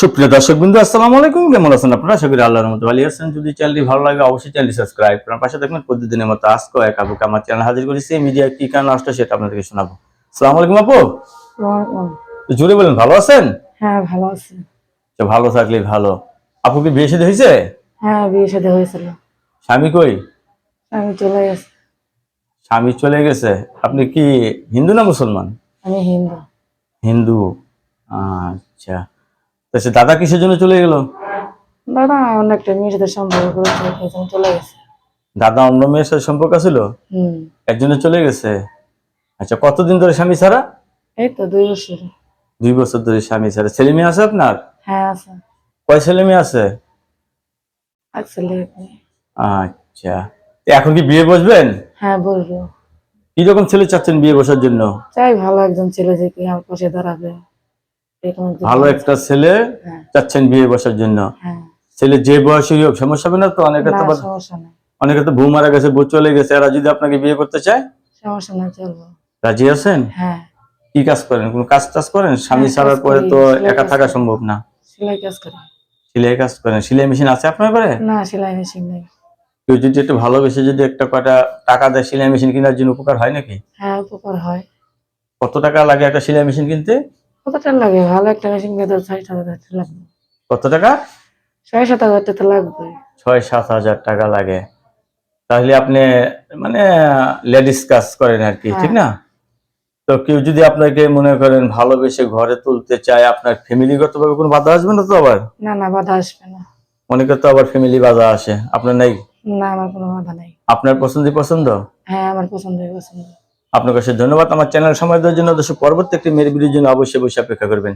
সুপ্রিয় দর্শক বিন্দু আসসালামু আলাইকুম। কেমন আছেন আপনারা? আশা করি আল্লাহর মতো ভালো আছেন। যদি চ্যানেলটি ভালো লাগে অবশ্যই চ্যানেলটি সাবস্ক্রাইব করেন। পাশে দেখবেন প্রতিদিনের মতো আজকেও এক আপুকে আমার চ্যানেল হাজির করেছি। মিডিয়া কি কারণ আসলো সেটা আপনাদেরকে শোনাবো। আসসালামু আলাইকুম আপু। জোরে বলেন ভালো আছেন? হ্যাঁ ভালো আছে। তো ভালো থাকলে ভালো। আপু কি বিয়ে সাথে হয়েছে? হ্যাঁ বিয়ে সাথে হয়েছিল। স্বামী কই? আমি চলে গেছি। স্বামী চলে গেছে। আপনি কি হিন্দু না মুসলমান? আমি হিন্দু। হিন্দু। আচ্ছা। তো সে দাদা কিসের জন্য চলে গেল? দাদা অন্য একটা সাথে সম্পর্ক জন্য চলে গেছে দাদা অন্য মেয়ের সাথে সম্পর্ক ছিল? জন্য চলে গেছে? আচ্ছা কতদিন ধরে স্বামী ছাড়া? এই তো দুই বছর। দুই বছর ধরে স্বামী ছাড়া। ছেলে মেয়ে আছে আপনার? হ্যাঁ আছে। কয় ছেলে মেয়ে আছে? আচ্ছা। এখন কি বিয়ে বসবেন? হ্যাঁ বলব কি রকম ছেলে চাচ্ছেন বিয়ে বসার জন্য? চাই ভালো একজন ছেলে যে কি আমার পাশে দাঁড়াবে। একজন ভালো একটা ছেলে হ্যাঁ। চাচ্ছেন বিয়ে বসার জন্য। হ্যাঁ। ছেলে যে বয়সী হোক সমস্যা হবে না তো? অনেকে না তো আবার- অনেকে তো বউ মারা গেছে বউ চলে গেছে। এরা যদি আপনাকে বিয়ে করতে চায়? সমস্যা নেই চলবো। রাজি আছেন? হ্যাঁ। কি কাজ করেন? কোন কাজ টাজ করেন? স্বামী হ্যাঁ, ছাড়ার পরে তো একা থাকা সম্ভব না। সেলাই কাজ করে। সেলাই কাজ করেন। সেলাই মেশিন আছে আপনার ঘরে? না সেলাই মেশিন নেই। কেউ যদি একটু ভালোবেসে যদি একটা কয়টা টাকা দেয় সেলাই মেশিন কেনার জন্য উপকার হয় নাকি? হ্যাঁ উপকার হয়। কত টাকা লাগে একটা সেলাই মেশিন কিনতে? কতটা লাগে? ভালো একটা মেশিন কিনতে ছয় সাত হাজার টাকা লাগবে। কত টাকা? ছয় সাত হাজার টাকা লাগবে ছয় সাত হাজার টাকা লাগে। তাহলে আপনি মানে লেডিস কাজ করেন আর কি হ্যাঁ। ঠিক না? তো কেউ যদি আপনাকে মনে করেন ভালোবেসে ঘরে তুলতে চায় আপনার ফ্যামিলিগত ভাবে কোনো বাধা আসবে না তো আবার? না না বাধা আসবে না। অনেকে তো আবার ফ্যামিলি বাধা আসে। আপনার নাই? না আমার কোনো বাধা নেই। আপনার পছন্দ পছন্দ? হ্যাঁ আমার পছন্দ পছন্দ। আপনার কাছে ধন্যবাদ। আমার চ্যানেল সময় দেওয়ার জন্য দর্শক, পরবর্তী একটি মেয়ের ভিডিওর জন্য অবশ্যই বসে অপেক্ষা করবেন।